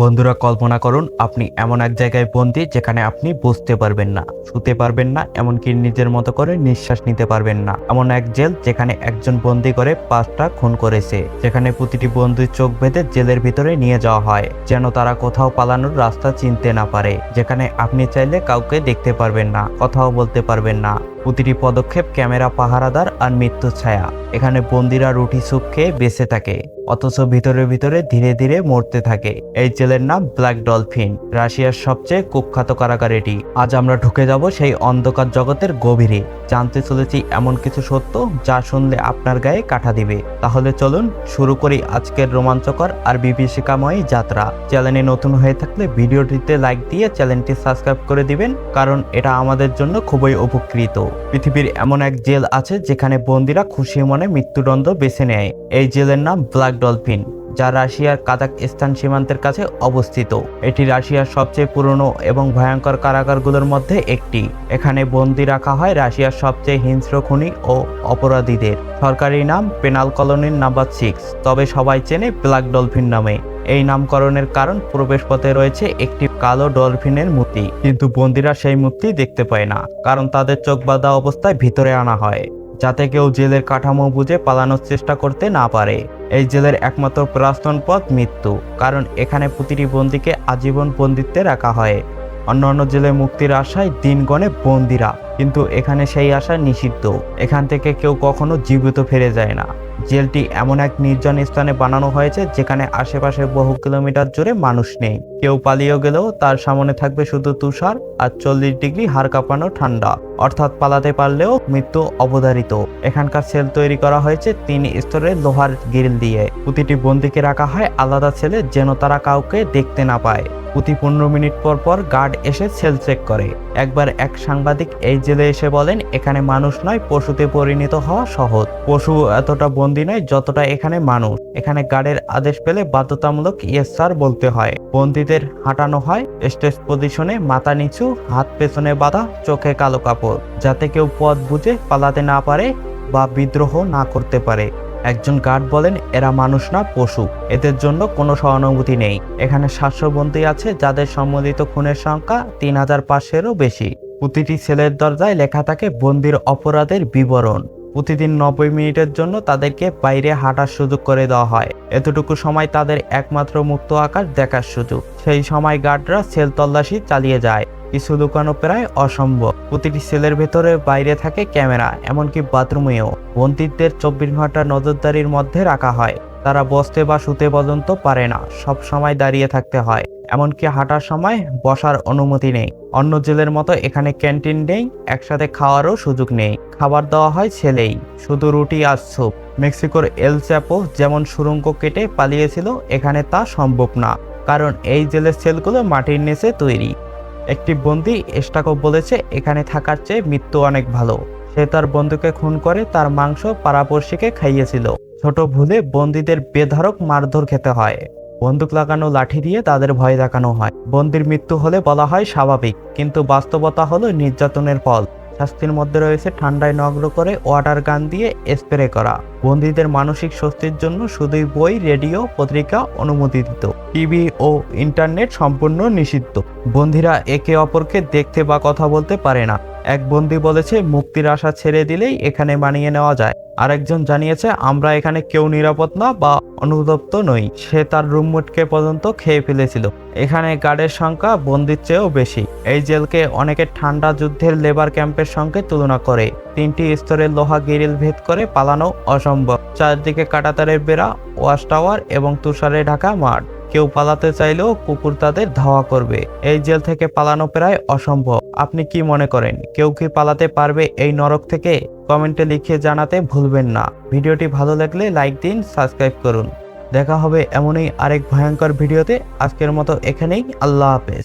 বন্ধুরা কল্পনা করুন, আপনি এমন এক জায়গায় বন্দি যেখানে আপনি বুঝতে পারবেন না, শুতে পারবেন না, এমনকি নিজের মতো করে নিঃশ্বাস নিতে পারবেন না। এমন এক জেল যেখানে একজন বন্দি করে পাঁচটা খুন করেছে, যেখানে প্রতিটি বন্দির চোখ বেঁধে জেলের ভিতরে নিয়ে যাওয়া হয়, যেন তারা কোথাও পালানোর রাস্তা চিনতে না পারে, যেখানে আপনি চাইলে কাউকে দেখতে পারবেন না, কথাও বলতে পারবেন না। প্রতিটি পদক্ষেপ ক্যামেরা পাহারাদার আর মৃত্যু ছায়া। এখানে বন্দিরা রুটি স্যুপ খেয়ে বেঁচে থাকে, অথচ ভিতরে ভিতরে ধীরে ধীরে মরতে থাকে। এই জেলের নাম ব্ল্যাক ডলফিন, রাশিয়ার সবচেয়ে কুখ্যাত কারাগার এটি। আজ আমরা ঢুকে যাব সেই অন্ধকার জগতের গভীরে। জানতে চলেছি এমন কিছু সত্য যা শুনলে আপনার গায়ে কাটা দিবে। তাহলে চলুন শুরু করি আজকের রোমাঞ্চকর আর বিভীষিকাময় যাত্রা। চ্যানেলে নতুন হয়ে থাকলে ভিডিওটিতে লাইক দিয়ে চ্যানেলটি সাবস্ক্রাইব করে দিবেন, কারণ এটা আমাদের জন্য খুবই উপকৃত। পৃথিবীর এমন এক জেল আছে যেখানে বন্দিরা খুশি মনে মৃত্যুদণ্ড বেছে নেয়। এই জেলের নাম ব্ল্যাক ডলফিন। যা রাশিয়ার কাজাকস্তান সীমান্তের কাছে অবস্থিত। এটি রাশিয়ার সবচেয়ে পুরনো এবং ভয়ঙ্কর কারাগারগুলোর মধ্যে একটি। এখানে বন্দি রাখা হয় রাশিয়ার সবচেয়ে হিংস্র খুনি ও অপরাধীদের। সরকারি নাম পেনাল কলোনির নাম্বার সিক্স, তবে সবাই চেনে ব্ল্যাক ডলফিন নামে। এই নামকরণের কারণ প্রবেশপথে রয়েছে একটি কালো ডলফিনের মূর্তি, কিন্তু বন্দিরা সেই মূর্তি দেখতে পায় না, কারণ তাদের চোখ বাঁধা অবস্থায় ভিতরে আনা হয়। যাতে কেউ জেলের কাঠামো বুঝে পালানোর চেষ্টা করতে না পারে। এই জেলের একমাত্র প্রাস্তন পথ মৃত্যু, কারণ এখানে প্রতিটি বন্দিকে আজীবন বন্দিত্বে রাখা হয়। অন্যান্য জেলে মুক্তির আশায় দিন গণে বন্দিরা, কিন্তু এখানে সেই আশা নিষিদ্ধ। এখান থেকে কেউ কখনো জীবিত ফিরে যায় না। জেলটি এমন এক নির্জন স্থানে বানানো হয়েছে, যেখানে আশেপাশে বহু কিলোমিটার জুড়ে মানুষ নেই। কেউ পালিয়ে গেলেও তার সামনে থাকবে শুধু তুষার আর চল্লিশ ডিগ্রি হাড় কাঁপানো ঠান্ডা। অর্থাৎ পালাতে পারলেও মৃত্যু অবধারিত। এখানকার সেল তৈরি করা হয়েছে তিন স্তরের লোহার গ্রিল দিয়ে। প্রতিটি বন্দিকে রাখা হয়, আলাদা ছেলে যেন তারা কাউকে দেখতে না পায়। প্রতি পনেরো মিনিট পর পর গার্ড এসে সেল চেক করে। একবার এক সাংবাদিক এই জেলে এসে বলেন, এখানে মানুষ নয়, পশুতে পরিণত হওয়া সহজ। পশু এতটা বন্দি নয়, যতটা এখানে মানুষ। এখানে গার্ডের আদেশ পেলে বাধ্যতামূলক ইয়েস বলতে হয়। বন্দীদের হাঁটানো হয় স্টেজ পজিশনে মাথা নিচু, হাত পেছনে বাঁধা, চোখে কালো কাপড়। যাতে কেউ পথ বুঝে পালাতে না পারে বা বিদ্রোহ না করতে পারে। একজন গার্ড বলেন, এরা মানুষ না, পশু। এদের জন্য কোনো সহানুভূতি নেই। এখানে সাতশো বন্দী আছে, যাদের সম্মিলিত খুনের সংখ্যা তিন হাজার পাঁচশোরও বেশি। প্রতিটি ছেলের দরজায় লেখা থাকে বন্দির অপরাধের বিবরণ। প্রতিদিন নব্বই মিনিটের জন্য তাদেরকে বাইরে হাঁটার সুযোগ করে দেওয়া হয়। এতটুকু সময় তাদের একমাত্র মুক্ত আকাশ দেখার সুযোগ। সেই সময় গার্ডরা সেল তল্লাশি চালিয়ে যায়। কিছু লুকানো প্রায় অসম্ভব। প্রতিটি সেলের ভেতরে বাইরে থাকে ক্যামেরা, এমনকি বাথরুমেও। বন্দীদের চব্বিশ ঘণ্টা নজরদারির মধ্যে রাখা হয়। তারা বসতে বা শুতে পর্যন্ত পারে না, সব সময় দাঁড়িয়ে থাকতে হয়। এমনকি হাঁটার সময় বসার অনুমতি নেই। অন্য জেলের মতো এখানে ক্যান্টিন নেই, একসাথে খাওয়ারও সুযোগ নেই। খাবার দেওয়া হয় ছেলেই, শুধু রুটি আর স্যুপ। মেক্সিকোর এল চ্যাপো যেমন সুরঙ্গ কেটে পালিয়েছিল, এখানে তা সম্ভব না। কারণ এই জেলের সেলগুলো মাটির নিচে তৈরি। একটি বন্দি এস্টাকো বলেছে, এখানে থাকার চেয়ে মৃত্যু অনেক ভালো। সে তার বন্ধুকে খুন করে তার মাংস পাড়াপড়শিকে খাইয়েছিল। ছোট ভুলে বন্দীদের বেধারক মারধর খেতে হয়। বন্দুক লাগানো লাঠি দিয়ে তাদের ভয় দেখানো হয়। বন্দির মৃত্যু হলে বলা হয় স্বাভাবিক, কিন্তু বাস্তবতা হলো নির্যাতনের ফল। শাস্তির মধ্যে রয়েছে ঠান্ডায় নগ্ন করে ওয়াটার গান দিয়ে স্প্রে করা। বন্দীদের মানসিক স্বস্তির জন্য শুধুই বই, রেডিও, পত্রিকা অনুমতি দিত টিভি ও ইন্টারনেট সম্পূর্ণ নিষিদ্ধ। বন্দীরা একে অপরকে দেখতে বা কথা বলতে পারে না। এক বন্দি বলেছে, মুক্তির আশা ছেড়ে দিলেই এখানে মানিয়ে নেওয়া যায়। আরেকজন জানিয়েছে, আমরা এখানে কেউ নিরাপদ না বা অনুদপ্ত নই। সে তার রুমমেটকে পর্যন্ত খেয়ে ফেলেছিল। এখানে গার্ডের সংখ্যা বন্দির চেয়েও বেশি। এই জেলকে অনেকে ঠান্ডা যুদ্ধের লেবার ক্যাম্পের সঙ্গে তুলনা করে। তিনটি স্তরের লোহা গিরিল ভেদ করে পালানো অসম্ভব। চারদিকে কাটাতারের বেড়া, ওয়াশ টাওয়ার এবং তুষারে ঢাকা মাঠ। কেউ পালাতে চাইলেও কুকুর তাদের ধাওয়া করবে। এই জেল থেকে পালানো প্রায় অসম্ভব। আপনি কি মনে করেন, কেউ কি পালাতে পারবে এই নরক থেকে? কমেন্টে লিখে জানাতে ভুলবেন না। ভিডিওটি ভালো লাগলে লাইক দিন, সাবস্ক্রাইব করুন। দেখা হবে এমনই আরেক ভয়ঙ্কর ভিডিওতে। আজকের মতো এখানেই। আল্লাহ হাফেজ।